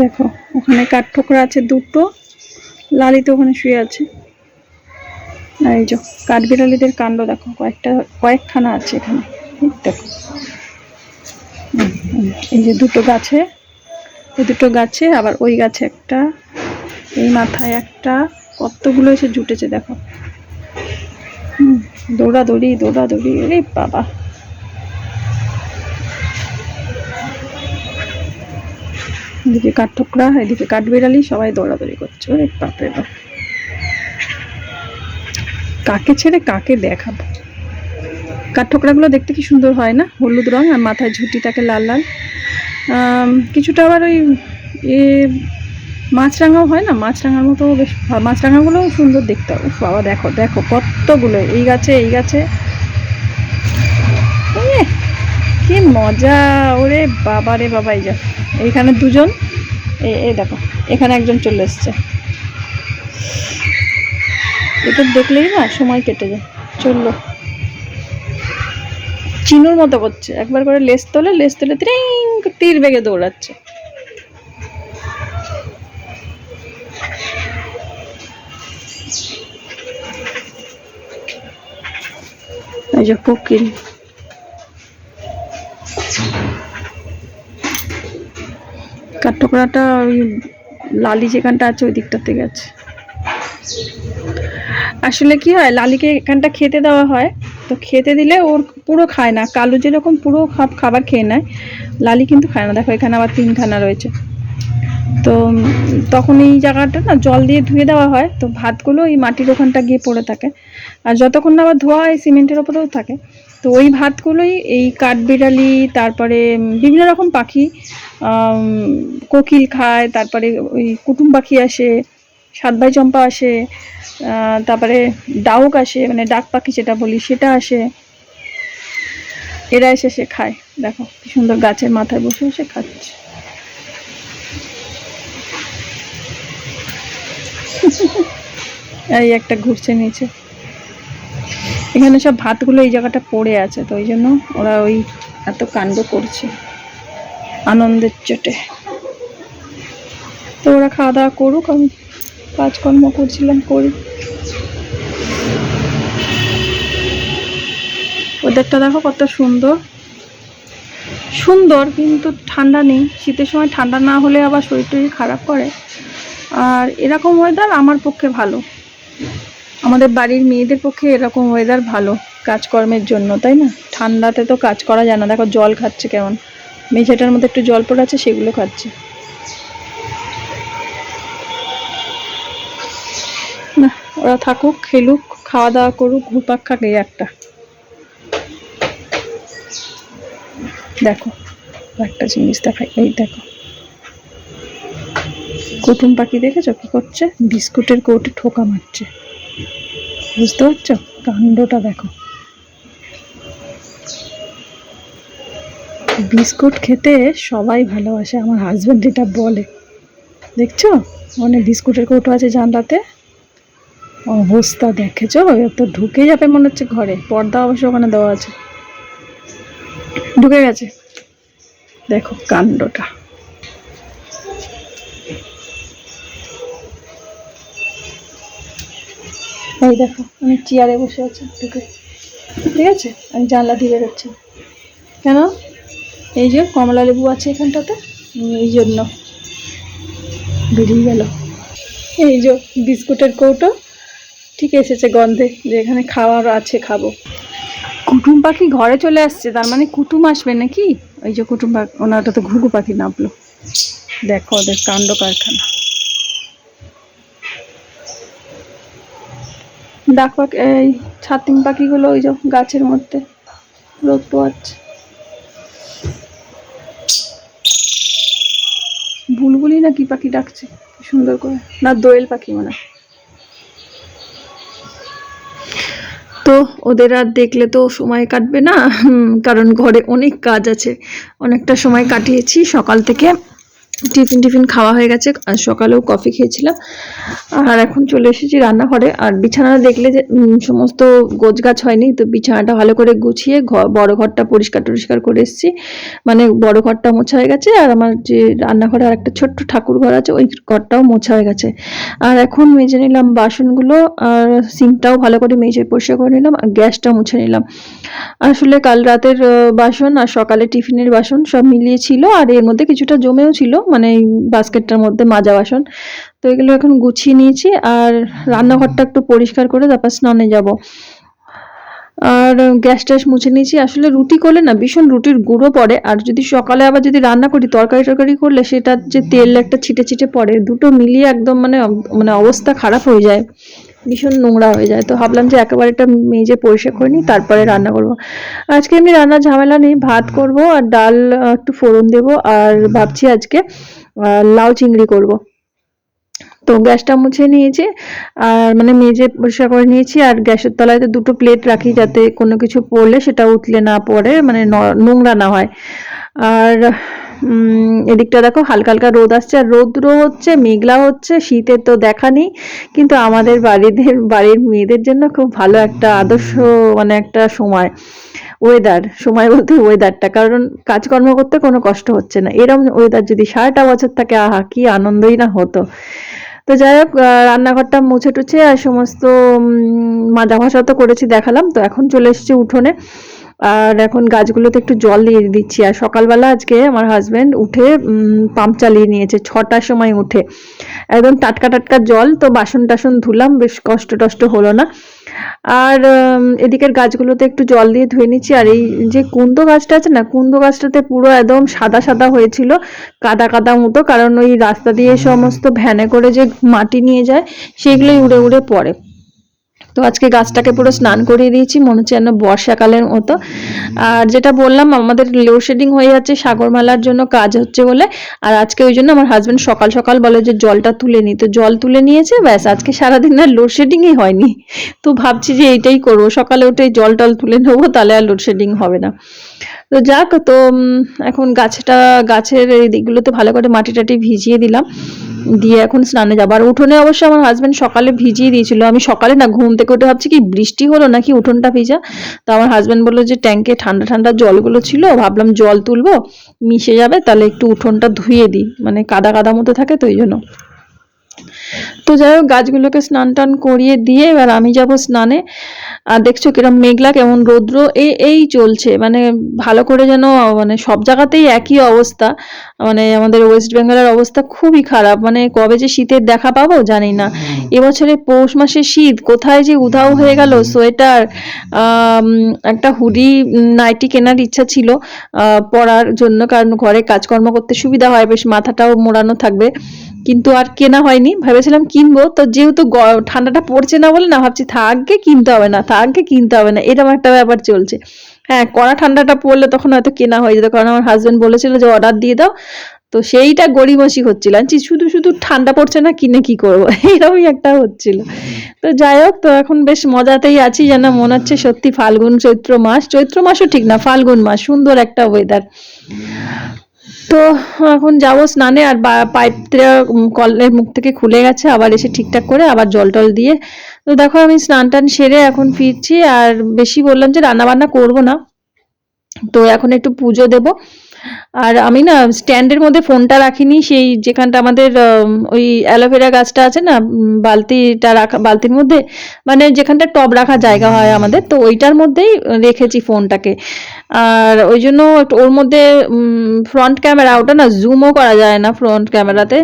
দেখো, ওখানে কাঠঠোকরা আছে দুটো লালি তো ওখানে শুয়ে আছে। আর এই যে কাঠবিড়ালিদের কাণ্ড দেখো, কয়েকটা, কয়েকখানা আছে এখানে। দেখো। এই যে দুটো গাছে, এই দুটো গাছে, আবার ওই গাছে একটা, এই মাথায় একটা, কতগুলো এসে জুটেছে দেখো। দৌড়াদৌড়ি দৌড়াদৌড়ি রে বাবা। এদিকে কাঠঠোকরা এদিকে কাঠ কাঠবিড়ালি সবাই দৌড়াদৌড়ি করছে। ওরে বাপরে বাপ। কাকে ছেড়ে কাকে দেখাবো? কাঠঠোকরাগুলো দেখতে কি সুন্দর হয় না? হলুদ রং আর মাথায় ঝুঁটি থাকে লাল লাল। কিছুটা আবার ওই এ মাছরাঙাও হয় না? মাছরাঙার মতো বেশ মাছরাঙাগুলোও সুন্দর দেখতে। উফ বাবা, দেখো দেখো কতগুলো। এই গাছে এই গাছে। কি মজা, ওরে বাবা রে বাবা, এই যা, এইখানে দুজন, এ দেখো, এখানে একজন চলে এসছে। এটা দেখলেই না সময় কেটে যায়। চলল। চিনুর মতো করছে। একবার করে লেস তোলে লেস তোলে তীর বেগে দৌড়াচ্ছে। এই যে কোকিল। কাঠঠোকরাটা ওই লালি যেখানটা আছে, ওই দিকটাতে গেছে। আসলে কি হয়, লালিকে এখানটা খেতে দেওয়া হয়, তো খেতে দিলে ওর পুরো খায় না। কালু যেরকম পুরো খাবার খেয়ে নেয়, লালি কিন্তু খায় না। দেখো, এখানে আবার তিনখানা রয়েছে। তো তখন এই জায়গাটা না জল দিয়ে ধুয়ে দেওয়া হয়, তো ভাতগুলো এই মাটির ওখানটা গিয়ে পড়ে থাকে। আর যতক্ষণ না আবার ধোয়া হয়, সিমেন্টের ওপরেও থাকে। তো ওই ভাতগুলোই, এই কাঠবিড়ালি, তারপরে বিভিন্ন রকম পাখি কোকিল খায়, তারপরে ওই কুটুম পাখি আসে সাত ভাই চম্পা আসে তারপরে ডাউক আসে মানে ডাক পাখি যেটা বলি সেটা আসে। এরা এসে সে খায়। দেখো কি সুন্দর গাছের মাথায় বসে বসে খাচ্ছে। এই একটা ঘুরছে নিচে। এখানে সব ভাতগুলো এই জায়গাটা পড়ে আছে, তো ওই জন্য ওরা ওই এত কাণ্ড করছে আনন্দের চোটে। তো ওরা খাওয়া দাওয়া করুক, আমি কাজকর্ম করছিলাম, করি। ওদেরটা দেখো কত সুন্দর। সুন্দর, কিন্তু ঠান্ডা নেই। শীতের সময় ঠান্ডা না হলে আবার শরীর খারাপ করে। আর এরকম ওয়েদার আমার পক্ষে ভালো। আমাদের বাড়ির মেয়েদের পক্ষে এরকম ওয়েদার ভালো কাজকর্মের জন্য, তাই না? ঠান্ডাতে তো কাজ করা যায় না। দেখো জল খাচ্ছে কেমন। মেঝেটার মধ্যে একটু জল পড়ে আছে, সেগুলো খাচ্ছে। না, ওরা থাকুক, খেলুক খাওয়া দাওয়া করুক, ঘুরপাক খাক, এই একটা। দেখো, একটা জিনিস দেখাই, এই দেখো। কুটুম পাখি দেখেছ কি করছে? বিস্কুটের কৌটে ঠোকা মারছে। বুঝতে পারছ? কাণ্ডটা দেখো। বিস্কুট খেতে সবাই ভালোবাসে, আমার হাজব্যান্ড এটা বলে। দেখছ? মানে বিস্কুটের কৌটো আছে জানলাতে। অবস্থা দেখেছ? তো ঢুকে যাবে মনে হচ্ছে ঘরে। পর্দা অবশ্য ওখানে দেওয়া আছে। ঢুকে গেছে। দেখো কাণ্ডটা। এই দেখো, আমি চেয়ারে বসে আছি, ঢুকে। ঠিক আছে? আমি জানলা দিয়ে বেরোচ্ছি। কেন? এই যে কমলা লেবু আছে এখানটাতে? এই জন্য। বেরিয়ে গেল। এই যে বিস্কুটের কৌটো, ঠিক এসেছে গন্ধে যে এখানে খাওয়ার আছে, খাব। কুটুম পাখি ঘরে চলে আসছে, তার মানে কুটুম আসবে নাকি? ওই যে কুটুম পাখি ওনারটা তো ঘুঘু পাখি নামলো। দেখো ওদের কাণ্ড কারখানা। ডাক পাখি এই ছাতিম পাখিগুলো ওই যে গাছের মধ্যে রোদ পোয়াচ্ছে। বুলবুলি না কি পাখি ডাকছে? সুন্দর করে। না, দোয়েল পাখি মনে তো ওদের আর দেখলে তো সময় কাটবে না। কারণ ঘরে অনেক কাজ আছে। অনেকটা সময় কাটিয়েছি। সকাল থেকে টিফিন টিফিন খাওয়া হয়ে গেছে। আর সকালেও কফি খেয়েছিলাম। আর এখন চলে এসেছি রান্নাঘরে। আর বিছানাটা দেখলে যে সমস্ত গোছ গাছ হয়নি। তো বিছানাটা ভালো করে গুছিয়ে বড় ঘরটা পরিষ্কার টরিষ্কার করে এসেছি। মানে বড় ঘরটা মোছা হয়ে গেছে। আর আমার যে রান্নাঘরে আর একটা ছোট্ট ঠাকুর ঘর আছে, ওই ঘরটাও মোছা হয়ে গেছে। আর এখন মেজে নিলাম বাসনগুলো। আর সিঙ্কটাও ভালো করে মেজে পরিষ্কার করে নিলাম। আর গ্যাসটা মুছে নিলাম। আসলে কাল রাতের বাসন আর সকালে টিফিনের বাসন সব মিলিয়ে ছিল। আর এর মধ্যে কিছুটা জমেও ছিল। মানে বাস্কেটটার মধ্যে মাজা বাসন। তো এগুলো এখন গুছিয়ে নিয়েছি আর রান্নাঘরটা একটু পরিষ্কার করে তারপর স্নানে যাব। আর গ্যাস ট্যাস মুছে নিয়েছি। আসলে রুটি করলে না ভীষণ রুটির গুঁড়ো পড়ে। আর যদি সকালে আবার যদি রান্না করি তরকারি টরকারি করলে সেটার যে তেল একটা ছিটে ছিটে পড়ে। দুটো মিলিয়ে একদম মানে মানে অবস্থা খারাপ হয়ে যায়। ভীষণ নোংরা হয়ে যায়। তো ভাবলাম যে একেবারে এটা মেজে পরিষ্কার করে নিই, তারপরে রান্না করব। আজকে আমি রান্নার ঝামেলা নেই, ভাত করব আর ডাল একটু ফোড়ন দেব আর ভাবছি আজকে লাউ চিংড়ি করব। তো গ্যাসটা মুছে নিয়েছি আর মানে মেজে পরিষ্কার করে নিয়েছি আর গ্যাসের তলায় তো দুটো প্লেট রাখি যাতে কোনো কিছু পড়লে সেটা উতলে না পড়ে মানে নোংরা না হয়। আর এদিকটা দেখো, হালকা হালকা রোদ আসছে। আর রৌদ্র হচ্ছে, মেঘলা হচ্ছে, শীতের তো দেখা নেই। কিন্তু আমাদের বাড়িদের, বাড়ির মেয়েদের জন্য খুব ভালো একটা আদর্শ মানে একটা সময়। ওয়েদার সময় বলতে ওয়েদারটা কারণ কাজকর্ম করতে কোনো কষ্ট হচ্ছে না। এরম ওয়েদার যদি সারাটা বছর থাকে, আহা, কি আনন্দই না হতো। তো যাই হোক রান্নাঘরটা মুছে টুছে আর সমস্ত মাজা ঘষা তো করেছি, দেখালাম। তো এখন চলে এসেছি উঠোনে। আর এখন গাছগুলোতে একটু জল দিয়ে দিচ্ছি। আর সকালবেলা আজকে আমার হাজব্যান্ড উঠে পাম্প চালিয়ে নিয়েছে ছটার সময় উঠে। একদম টাটকা টাটকা জল তো বাসন টাসন ধুলাম বেশ কষ্ট টষ্ট হলো না। আর এদিকের গাছগুলোতে একটু জল দিয়ে ধুয়ে নিচ্ছি। আর এই যে কুন্দ গাছটা আছে না কুন্দ গাছটাতে পুরো একদম সাদা সাদা হয়েছিল কাদা কাদা মতো কারণ ওই রাস্তা দিয়ে সমস্ত ভ্যানে করে যে মাটি নিয়ে যায় সেগুলোই উড়ে উড়ে পড়ে। তো আজকে গাছটাকে পুরো স্নান করিয়ে দিয়েছি, মনে হচ্ছে যেন বর্ষাকালের মতো। আর যেটা বললাম, আমাদের লোডশেডিং হয়ে যাচ্ছে, সাগরমালার জন্য কাজ হচ্ছে বলে। আর আজকে ওই জন্য আমার হাজব্যান্ড সকাল সকাল বলে যে জলটা তুলে নি। তো জল তুলে নিয়েছে, ব্যাস, আজকে সারাদিন আর লোডশেডিংই হয়নি। তো ভাবছি যে এইটাই করব, সকালে উঠে জল টল তুলে নেব, তাহলে আর লোডশেডিং হবে না। তো যাক, তো এখন গাছটা, গাছের এই দিকগুলোতে ভালো করে মাটি টাটি ভিজিয়ে দিলাম। দিয়ে এখন স্নানে যাব। আর উঠোনে অবশ্য আমার হাজব্যান্ড সকালে ভিজিয়ে দিয়েছিল। আমি সকালে না ঘুম থেকে উঠে ভাবছি কি বৃষ্টি হলো নাকি উঠোনটা ভিজা? তো আমার হাজব্যান্ড বলল যে ট্যাঙ্কে ঠান্ডা ঠান্ডা জলগুলো ছিল, ভাবলাম জল তুলবো, মিশে যাবে, তাহলে একটু উঠোনটা ধুয়ে দিই। মানে কাদা কাদা মতো থাকে তো ওই জন্য। তো যাই হোক গাছগুলোকে স্নান টান করিয়ে দিয়ে এবার আমি যাব স্নানে। আর দেখছ কিরম মেঘলা কেমন রৌদ্র এই এই চলছে। মানে ভালো করে যেন মানে সব জায়গাতেই একই অবস্থা। মানে আমাদের ওয়েস্ট বেঙ্গলের অবস্থা খুবই খারাপ। মানে কবে যে শীতের দেখা পাবো জানি না। এবছরে পৌষ মাসে শীত কোথায় যে উধাও হয়ে গেল সোয়েটার একটা হুডি নাইটি কেনার ইচ্ছা ছিল আহ, পরার জন্য। কারণ ঘরে কাজকর্ম করতে সুবিধা হয় বেশ মাথাটাও মোড়ানো থাকবে। কিন্তু আর কেনা হয়নি। ভেবেছিলাম কিনবো। তো যেহেতু ঠান্ডাটা পড়ছে না বলে না ভাবছি থাকবে কিনতে হবে না থাকবে কিনতে হবে না। এরকম একটা ব্যাপার চলছে। হ্যাঁ কড়া ঠান্ডাটা পড়লে তখন হয়তো কেনা হয়ে যেত। কারণ আমার হাজবেন্ড বলেছিল যে অর্ডার দিয়ে দাও। তো সেইটা গড়িমসি হচ্ছিল। বলছি, শুধু শুধু ঠান্ডা পড়ছে না কিনে কি করব? এরকমই একটা হচ্ছিল। তো যাই হোক তো এখন বেশ মজাতেই আছি যেন মনে হচ্ছে সত্যি ফাল্গুন চৈত্র মাস। চৈত্র মাসও ঠিক না ফাল্গুন মাস। সুন্দর একটা ওয়েদার তো এখন যাব স্নানে আর পাইপটা কলের মুখ থেকে খুলে গেছে, আবার এসে ঠিকঠাক করে আবার জল টল দিয়ে। তো দেখো আমি স্নান টান সেরে এখন ফিরছি, আর বেশি বললাম যে রান্না বান্না করব না। তো এখন একটু পুজো দেব। আর আমি না স্ট্যান্ডের মধ্যে ফোনটা রাখিনি, সেই যেখানটা আমাদের ওই অ্যালোভেরা গাছটা আছে না বালতিটা রাখা, বালতির মধ্যে মানে যেখানটা টব রাখা জায়গা হয় আমাদের, তো ওইটার মধ্যেই রেখেছি ফোনটাকে আর ওই জন্য ওর মধ্যে ফ্রন্ট ক্যামেরা ওটা না জুমও করা যায় না ফ্রন্ট ক্যামেরাতে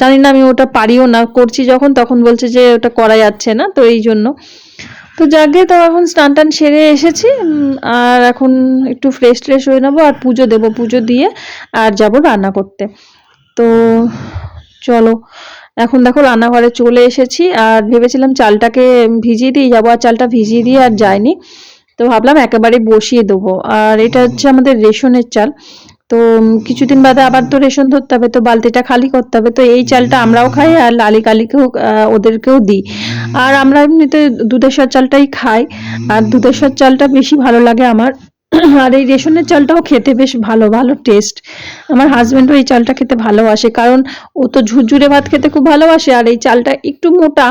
জানি না আমি ওটা পারিও না, করছি যখন, তখন বলছে যে ওটা করা যাচ্ছে না, তো এই জন্য। তো যাকে, তো এখন স্নান টান সেরে এসেছি আর এখন একটু ফ্রেশ ট্রেশ হয়ে নেব আর পুজো দেবো, পুজো দিয়ে আর যাব রান্না করতে। তো চলো, এখন দেখো রান্নাঘরে চলে এসেছি, আর ভেবেছিলাম চালটাকে ভিজিয়ে দিয়ে যাব, আর চালটা ভিজিয়ে দিয়ে আর যায়নি তো ভাবলাম একেবারে বসিয়ে দেবো, আর এটা হচ্ছে আমাদের রেশনের চাল। তো কিছুদিন বাদে আবার তো রেশন ধরতে হবে, তো বালতিটা খালি করতে হবে, তো এই চালটা আমরাও খাই আর লালি কালিকেও ওদেরকেও দিই। আর আমরা এমনিতে দুধেশ্বর চালটাই খাই, আর দুধেশ্বর চালটা বেশি ভালো লাগে আমার। আর এই রেশনের চালটাও খেতে বেশ ভালো ভালো টেস্ট আমার হাজব্যান্ডও এই চালটা খেতে ভালোবাসে, কারণ ও তো ঝুরঝুরে ভাত খেতে খুব ভালোবাসে, আর এই চালটা একটু মোটা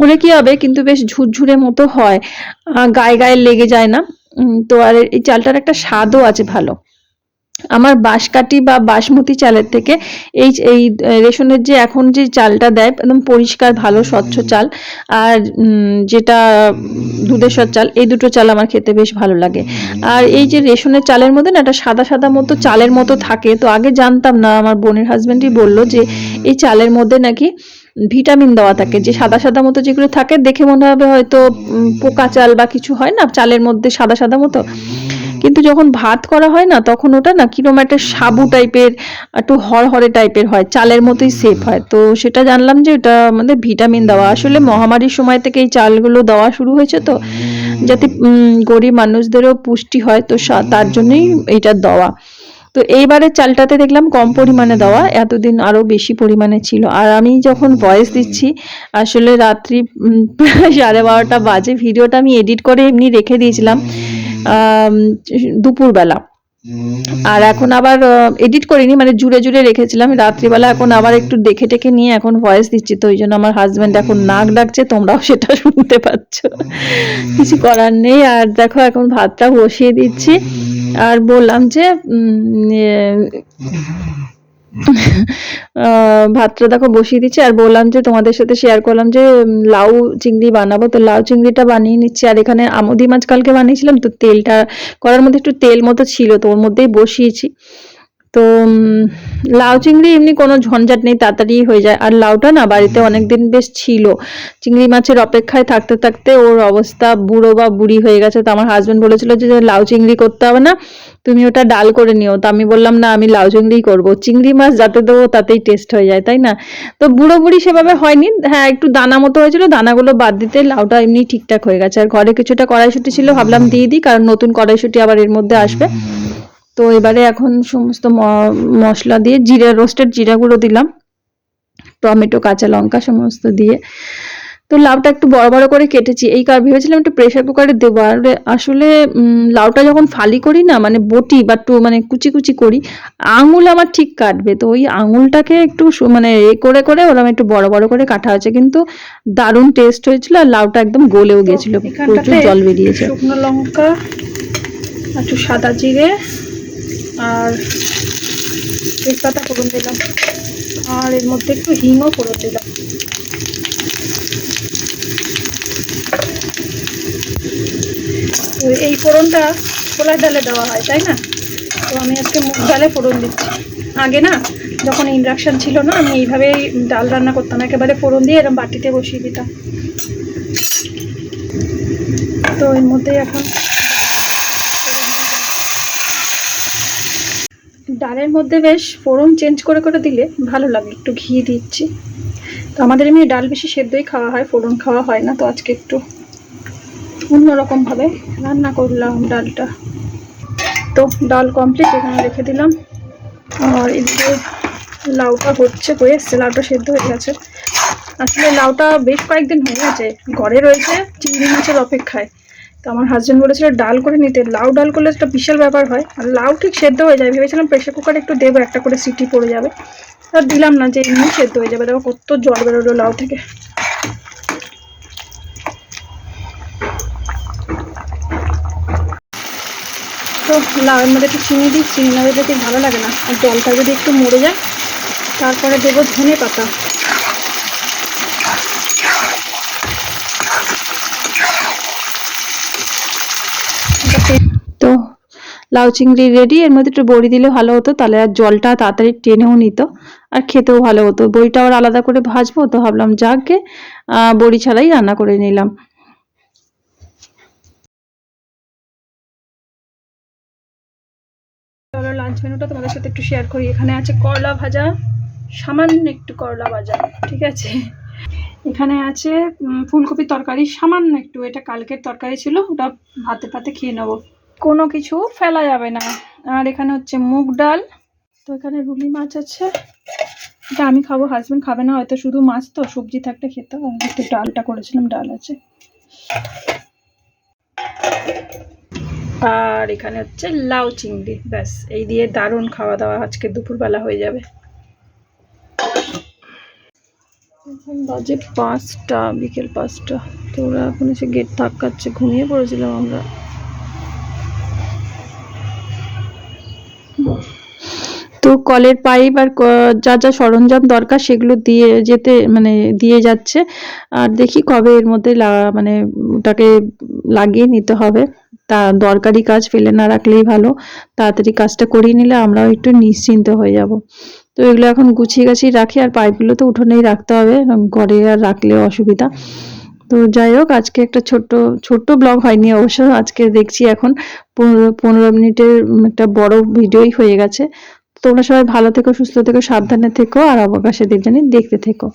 হলে কি হবে, কিন্তু বেশ ঝুরঝুরে মতো হয় গায়ে গায়ে লেগে যায় না। তো আর এই চালটার একটা স্বাদও আছে ভালো। আমার বাঁশকাঠি বা বাসমতি চালের থেকে এই এই রেশনের যে এখন যে চালটা দেয় একদম পরিষ্কার ভালো স্বচ্ছ চাল আর যেটা দুধেশ্বর চাল এই দুটো চাল আমার খেতে বেশ ভালো লাগে। আর এই যে রেশনের চালের মধ্যে না একটা সাদা সাদা মতো চালের মতো থাকে। তো আগে জানতাম না আমার বোনের হাজব্যান্ডই বলল যে এই চালের মধ্যে নাকি ভিটামিন দেওয়া থাকে। যে সাদা সাদা মতো যেগুলো থাকে দেখে মনে হবে হয়তো পোকা চাল বা কিছু হয় না চালের মধ্যে সাদা সাদা মতো। কিন্তু যখন ভাত করা হয় না তখন ওটা না কীরকম একটা সাবু টাইপের একটু হরহরে টাইপের হয় চালের মতোই সেফ হয়। তো সেটা জানলাম যে ওটা আমাদের ভিটামিন দেওয়া। আসলে মহামারীর সময় থেকে এই চালগুলো দেওয়া শুরু হয়েছে তো যাতে গরিব মানুষদেরও পুষ্টি হয় তো তার জন্যই এটা দেওয়া। তো এইবারের চালটাতে দেখলাম কম পরিমাণে দেওয়া এতদিন আরও বেশি পরিমাণে ছিল। আর আমি যখন ভয়েস দিচ্ছি আসলে রাত্রি সাড়ে বারোটা বাজে ভিডিওটা আমি এডিট করে এমনি রেখে দিয়েছিলাম। দুপুরবেলা। আর এখন আবার এডিট করিনি মানে জুড়ে জুড়ে রেখেছিলাম। রাত্রিবেলা এখন আবার একটু দেখে টেকে নিয়ে এখন ভয়েস দিচ্ছি তো ওই জন্য আমার হাজব্যান্ড এখন নাক ডাকছে তোমরাও সেটা শুনতে পাচ্ছ। কিছু করার নেই আর দেখো এখন ভাতটা বসিয়ে দিচ্ছি। আর বললাম যে ভাতটা দেখো বসিয়ে দিচ্ছি, আর বললাম যে তোমাদের সাথে শেয়ার করলাম যে লাউ চিংড়ি বানাবো। তো লাউ চিংড়িটা বানিয়ে নিচ্ছি, আর এখানে আমদি মাছ কালকে বানিয়েছিলাম, তো তেলটা করার মধ্যে একটু তেল মতো ছিল, তো ওর মধ্যেই বসিয়েছি। তো লাউ চিংড়ি এমনি কোনো ঝঞ্ঝাট নেই তাড়াতাড়ি হয়ে যায়। আর লাউটা না বাড়িতে অনেকদিন বেশ ছিল। চিংড়ি মাছের অপেক্ষায় থাকতে থাকতে ওর অবস্থা বুড়ো বা বুড়ি হয়ে গেছে। তো আমার হাজবেন্ড বলেছিল যে লাউ চিংড়ি করতে হবে না তুমি ওটা ডাল করে নিও। তো আমি বললাম না আমি লাউ চিংড়িই করব। চিংড়ি মাছ যাতে দেবো তাতেই টেস্ট হয়ে যায় তাই না? তো বুড়ো বুড়ি সেভাবে হয়নি। হ্যাঁ একটু দানা মতো হয়েছিল দানাগুলো বাদ দিতে লাউটা এমনি ঠিকঠাক হয়ে গেছে। আর ঘরে কিছুটা কড়াইশুটি ছিল ভাবলাম দিয়ে দিই কারণ নতুন কড়াইশুটি আবার এর মধ্যে আসবে। তো এবারে এখন সমস্ত মশলা দিয়ে জিরে রোস্টেড জিরা গুঁড়ো দিলাম। টমেটো কাঁচা লঙ্কা সমস্ত দিয়ে। তো লাউটা একটু বড় বড় করে কেটেছি। এই কার ভেবেছিলাম একটু প্রেশার কুকারে দেবো। আর আসলে লাউটা যখন ফালি করি না মানে বটি বা একটু মানে কুচি কুচি করি আঙুল আমার ঠিক কাটবে। তো ওই আঙুলটাকে একটু মানে এ করে করে ওরকম একটু বড় বড় করে কাটা হয়েছে। কিন্তু দারুণ টেস্ট হয়েছিল আর লাউটা একদম গলেও গেছিল প্রচুর জল বেরিয়েছে। শুকনো লঙ্কা একটু সাদা জিরে আর তেজপাতা ফোড়ন দিলাম। আর এর মধ্যে একটু হিংও ফোড়ন দিলাম। এই ফোড়নটা ছোলার ডালে দেওয়া হয়, তাই না? তো আমি আজকে মুগ ডালে ফোড়ন দিচ্ছি। আগে না, যখন ইন্ডাকশান ছিল না, আমি এইভাবেই ডাল রান্না করতাম। একেবারে ফোড়ন দিয়ে এরকম বাটিতে বসিয়ে দিতাম। তো এর মধ্যে এখন ডালের মধ্যে বেশ ফোড়ন চেঞ্জ করে করে দিলে ভালো লাগে, একটু ঘি দিচ্ছি। তো আমাদের এমনি ডাল বেশি সেদ্ধই খাওয়া হয়, ফোড়ন খাওয়া হয় না, তো আজকে একটু অন্যরকমভাবে রান্না করলাম ডালটা। তো ডাল কমপ্লিট এখানে রেখে দিলাম। আর এদিকে লাউটা হচ্ছে, হয়ে এসছে, লাউটা সেদ্ধ হয়ে গেছে। আসলে লাউটা বেশ কয়েকদিন হয়ে গেছে ঘরে রয়েছে, চিংড়ি মাছের অপেক্ষায়। তো আমার হাজব্যান্ড বলেছিল, ডাল করে নিতে। লাউ ডাল করলে একটা বিশাল ব্যাপার হয়। আর লাউ ঠিক সেদ্ধ হয়ে যায়। ভেবেছিলাম প্রেশার কুকারে একটু দেবো, একটা করে সিটি পড়ে যাবে। আর দিলাম না, যে এমনি সেদ্ধ হয়ে যাবে। দেখো কত জল বেরোলো লাউ থেকে। তো লাউয়ের মধ্যে একটু চিনি দিই। চিনি না ভালো লাগে না? আর জলটা যদি একটু মরে যায়, তারপরে দেবো ধনে পাতা তো লাউ চিংড়ি রেডি এর মধ্যে একটু বড়ি দিলে ভালো হতো, তাহলে আর জলটা তাড়াতাড়ি টেনেও নিত, আর খেতেও ভালো হতো। বড়িটা আবার আলাদা করে ভাজবো, তো ভাবলাম যাকে বড়ি ছাড়াই রান্না করে নিলাম। লাঞ্চ মেনুটা তোমাদের সাথে একটু শেয়ার করি। এখানে আছে করলা ভাজা, সামান্য একটু করলা ভাজা, ঠিক আছে? এখানে আছে ফুলকপির তরকারি, সামান্য একটু, এটা কালকের তরকারি ছিল, ওটা ভাতে ভাতে খেয়ে নেব। কোনো কিছু ফেলা যাবে না। আর এখানে হচ্ছে মুগ ডাল। তো এখানে রুলি মাছ আছে। এটা আমি খাব হাজব্যান্ড খাবে না, হয়তো শুধু মাছ তো, সবজি থাকলে খেতে হবে একটু ডালটা করেছিলাম, ডাল আছে। আর এখানে হচ্ছে লাউ চিংড়ি, ব্যাস। এই দিয়ে দারুণ খাওয়া দাওয়া আজকে দুপুরবেলা হয়ে যাবে। বাজে পাঁচটা, বিকেল পাঁচটা। তো ওরা এখন এসে গেট ধাক্কাচ্ছে। ঘুমিয়ে পড়েছিলাম আমরা। তো কলের পাইপ আর যা যা সরঞ্জাম দরকার সেগুলো দিয়ে যেতে মানে দিয়ে যাচ্ছে। আর দেখি কবে এর মধ্যে মানে ওটাকে লাগিয়ে নিতে হবে। তা দরকারি কাজ ফেলে না রাখলেই ভালো। তাড়াতাড়ি কাজটা করিয়ে নিলে আমরাও একটু নিশ্চিন্ত হয়ে যাব। তো এগুলো এখন গুছিয়ে গাছিয়ে রাখি আর পাইপগুলো তো উঠোনেই রাখতে হবে ঘরে আর রাখলে অসুবিধা। তো যাই হোক, আজকে একটা ছোট্ট ছোট্ট ব্লগ হয়নি অবশ্য, আজকে দেখছি এখন পনেরো পনেরো মিনিটের একটা বড় ভিডিওই হয়ে গেছে। তোমরা সবাই ভালো থেকো সুস্থ থেকো সাবধানে থেকো আর অবকাশে দেবজানি দেখতে থেকো।